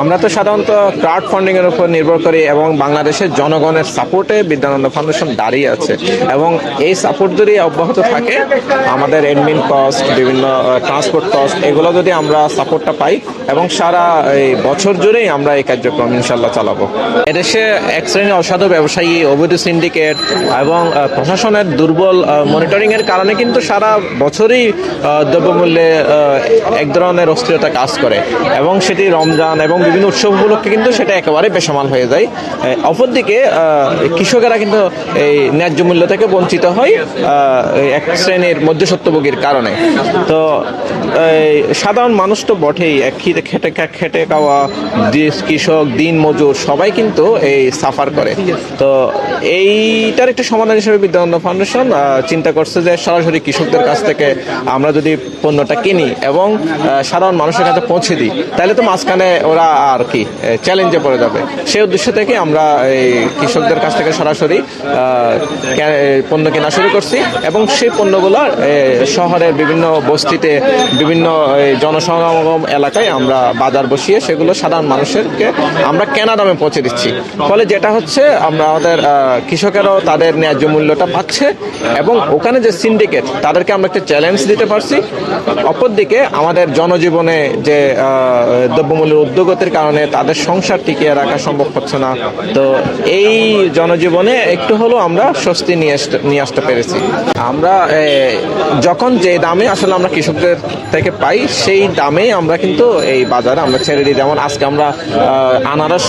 আমরা তো সাধারণত ক্রাউড ফান্ডিং এর উপর নির্ভর করি এবং বাংলাদেশের জনগণের সাপোর্টে বিদ্যানন্দ ফাউন্ডেশন দাঁড়িয়ে আছে। এবং এই সাপোর্ট যদি অব্যাহত থাকে, আমাদের এডমিন কস্ট বিভিন্ন ট্রান্সপোর্ট কস্ট এগুলো যদি আমরা সাপোর্টটা পাই এবং সারা এই বছর জুড়েই আমরা এই কার্যক্রম ইনশাল্লাহ চালাবো। এদেশে এক শ্রেণির অসাধু ব্যবসায়ী, অবৈধ সিন্ডিকেট এবং প্রশাসনের দুর্বল মনিটরিং এর কারণে কিন্তু সারা বছরই দ্রব্যমূল্যে এক ধরনের অস্থিরতা কাজ করে। এবং সেটি রমজান এবং বিভিন্ন উৎসব উপলক্ষে কিন্তু সেটা একেবারে বেসামাল হয়ে যায়। অপরদিকে কৃষকেরা কিন্তু এই ন্যায্য মূল্য থেকে বঞ্চিত হয় এক শ্রেণির মধ্যসত্ত্বভোগীর কারণে। তো সাধারণ মানুষ তো বটেই, এক খেটে খেটে খাওয়া যে- কৃষক, দিন, মজুর, সবাই কিন্তু এই সাফার করে। তো, এইটার একটা সমাধান হিসেবে বিদ্যানন্দ ফাউন্ডেশন চিন্তা করছে যে সরাসরি কৃষকদের কাছ থেকে আমরা যদি পণ্যটা কিনি এবং সাধারণ মানুষের কাছে পৌঁছে দিই, তাহলে তো মাঝখানে ওরা আর কি চ্যালেঞ্জে পড়ে যাবে। সেই উদ্দেশ্য থেকে আমরা এই কৃষকদের কাছ থেকে সরাসরি পণ্য কেনা শুরু করছি এবং সেই পণ্যগুলো শহরের বিভিন্ন বস্তিতে, বিভিন্ন জনসমাগম এলাকায় আমরা বাজার বসিয়ে সেগুলো সাধারণ মানুষেরকে আমরা কেনা দামে পৌঁছে দিচ্ছি। ফলে যেটা হচ্ছে, আমরা আমাদের কৃষকেরাও তাদের ন্যায্য মূল্যটা পাচ্ছে এবং ওখানে যে সিন্ডিকেট তাদেরকে আমরা একটা চ্যালেঞ্জ দিতে পারছি। অপরদিকে আমাদের জনজীবনে যে দ্রব্যমূল্যের দ্রব্যমূল্যের উদ্যোগতির কারণে তাদের সংসার টিকিয়ে রাখা সম্ভব হচ্ছে না। তো এই জনজীবনে একটু হলেও আমরা স্বস্তি নিয়ে আসতে নিয়ে আসতে পেরেছি। আমরা যখন যে দামে আসলে আমরা কৃষকদের থেকে পাই, সেই দামে আমরা কিন্তু এই বাজারে আমরা ছেড়ে দিই। যেমন আজকে আমরা আনারস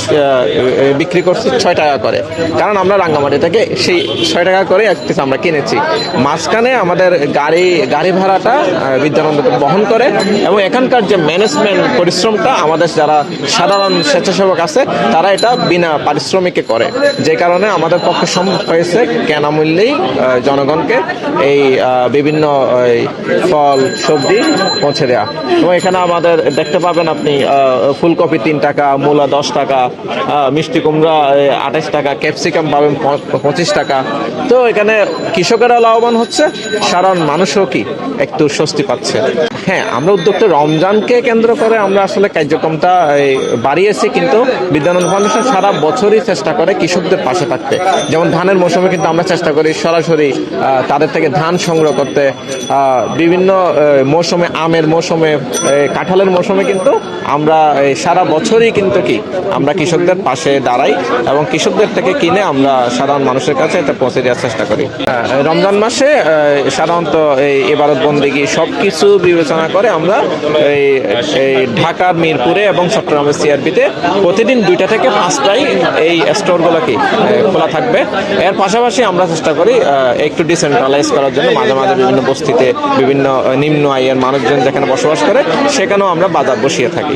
বিক্রি করছি ছয় টাকা করে। কারণ আমরা রাঙ্গামাটি থেকে সেই ছয় টাকা করে এক পিস আমরা কিনেছি। মাঝখানে আমাদের গাড়ি গাড়ি ভাড়াটা বিদ্যানন্দ বহন করে এবং এখানকার যে ম্যানেজমেন্ট পরিশ্রমটা, আমাদের যারা সাধারণ স্বেচ্ছাসেবক আছে, তারা এটা বিনা পারিশ্রমিকে করে। যে কারণে আমাদের পক্ষে সম্ভব হয়েছে কেনা মূল্যেই জনগণকে এই বিভিন্ন ফল, সবজি পৌঁছে দেওয়া এবং এখানে আমাদের দেখতে পাবেন আপনি ফুলকপি তিন টাকা, মূলা দশ টাকা মিষ্টি কুমড়া আঠাশ টাকা, ক্যাপসিকাম পাবেন পঁচিশ টাকা। তো এখানে কৃষকেরা লাভবান হচ্ছে, সাধারণ মানুষও কি একটু স্বস্তি পাচ্ছে। হ্যাঁ আমরা উদ্যোক্তা রমজানকে কেন্দ্র করে আমরা আসলে কার্যক্রমটা বাড়িয়েছি কিন্তু বিদ্যানন্দ ফাউন্ডেশন সারা বছরই চেষ্টা করে কৃষকদের পাশে থাকতে। যেমন ধানের মৌসুমে কিন্তু আমরা চেষ্টা করি সরাসরি তাদের থেকে ধান সংগ্রহ করতে। বিভিন্ন মৌসুমে, আমের মৌসুমে কাঁঠালের মৌসুমে কিন্তু আমরা সারা বছরই কিন্তু কি, আমরা কৃষকদের পাশে দাঁড়াই এবং কৃষকদের থেকে কিনে আমরা সাধারণ মানুষের কাছে এটা পৌঁছে দেওয়ার চেষ্টা করি। রমজান মাসে সাধারণত এই এবারত বন্দিগি সব কিছু বিবেচনা করে আমরা এই ঢাকার মিরপুরে এবং চট্টগ্রামের সিআরপিতে প্রতিদিন দুইটা থেকে পাঁচটাই এই স্টোরগুলোকে খোলা থাকবে। এর পাশাপাশি আমরা চেষ্টা করি একটু ডিসেন্ট্রালাইজ করার জন্য মাঝে মাঝে বিভিন্ন বস্তিতে বিভিন্ন নিম্ন আয়ের মানুষজন যেখানে বসবাস করে, সেখানেও আমরা বাজার বসিয়ে থাকি।